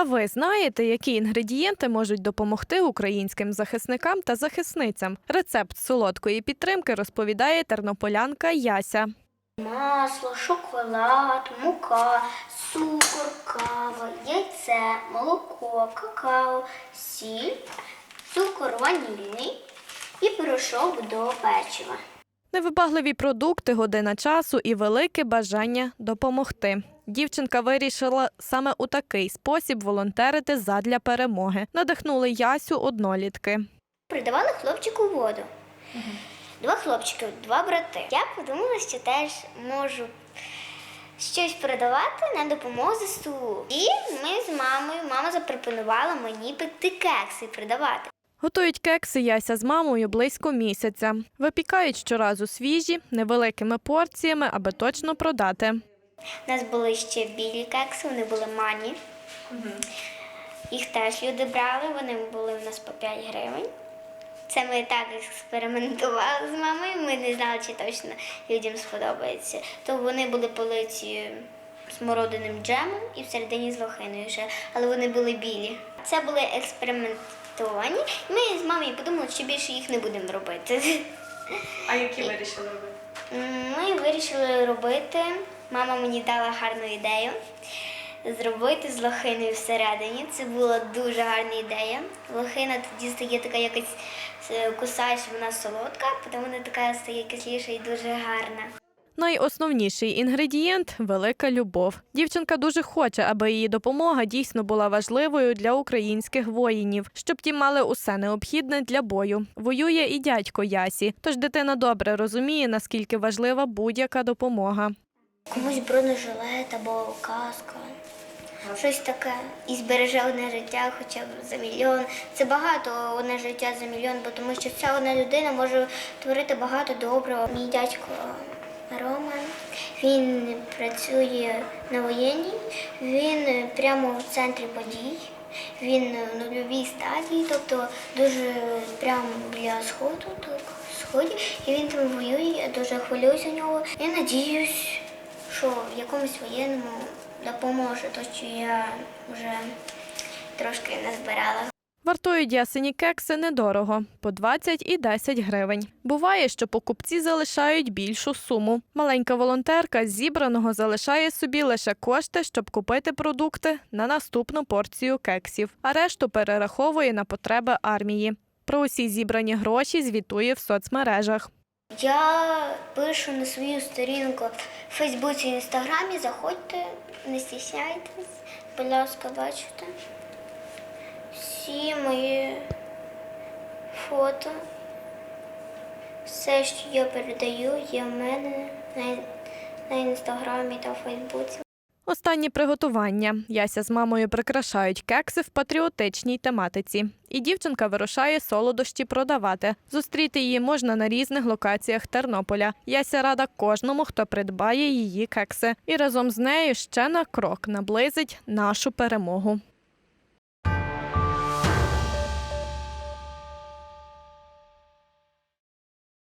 А ви знаєте, які інгредієнти можуть допомогти українським захисникам та захисницям? Рецепт солодкої підтримки розповідає тернополянка Яся. Масло, шоколад, мука, цукор, кава, яйце, молоко, какао, сіль, цукор ванільний і порошок до печива. Невибагливі продукти, година часу і велике бажання допомогти. Дівчинка вирішила саме у такий спосіб волонтерити задля перемоги. Надихнули Ясю однолітки. Придавали хлопчику воду. Два хлопчики, два брати. Я подумала, що теж можу щось передавати на допомогу ЗСУ. І ми з мамою, мама запропонувала мені пекти кекси і продавати. Готують кекси Яся з мамою близько місяця. Випікають щоразу свіжі, невеликими порціями, аби точно продати. У нас були ще білі кекси, вони були мані. Їх теж люди брали, вони були у нас по 5 гривень. Це ми так експериментували з мамою. Ми не знали, чи точно людям сподобається. То вони були политі смородиним джемом і всередині з лохиною ще, але вони були білі. Це були експериментовані. Ми з мамою подумали, що більше їх не будемо робити. А які вирішили робити? Ми вирішили робити. Мама мені дала гарну ідею зробити з лохиною всередині. Це була дуже гарна ідея. Лохина тоді стає така якась е, кусаєш, вона солодка, потім вона така стає кисліша і дуже гарна. Найосновніший інгредієнт велика любов. Дівчинка дуже хоче, аби її допомога дійсно була важливою для українських воїнів, щоб ті мали усе необхідне для бою. Воює і дядько Ясі, тож дитина добре розуміє, наскільки важлива будь-яка допомога. Комусь бронежилет або каска. Щось таке. І збереже одне життя хоча б за мільйон. Це багато одне життя за мільйон, бо тому що ця одна людина може творити багато доброго. Мій дядько Роман, він працює на воєнній, він прямо в центрі подій. Він в нульовій стадії, тобто дуже прямо біля сходу, так, сході, і він там воює, я дуже хвилююся нього. Я надіюсь, що в якомусь воєнному допоможе, то що я вже трошки назбирала. Вартують ясені кекси недорого по 20 і 10 гривень. Буває, що покупці залишають більшу суму. Маленька волонтерка з зібраного залишає собі лише кошти, щоб купити продукти на наступну порцію кексів, а решту перераховує на потреби армії. Про усі зібрані гроші звітує в соцмережах. Я пишу на свою сторінку в Фейсбуці і Інстаграмі. Заходьте, не стісняйтесь, будь ласка, бачите. Всі мої фото, все, що я передаю, є в мене на, на інстаграмі та Фейсбуці. Останні приготування. Яся з мамою прикрашають кекси в патріотичній тематиці. І дівчинка вирушає солодощі продавати. Зустріти її можна на різних локаціях Тернополя. Яся рада кожному, хто придбає її кекси. І разом з нею ще на крок наблизить нашу перемогу.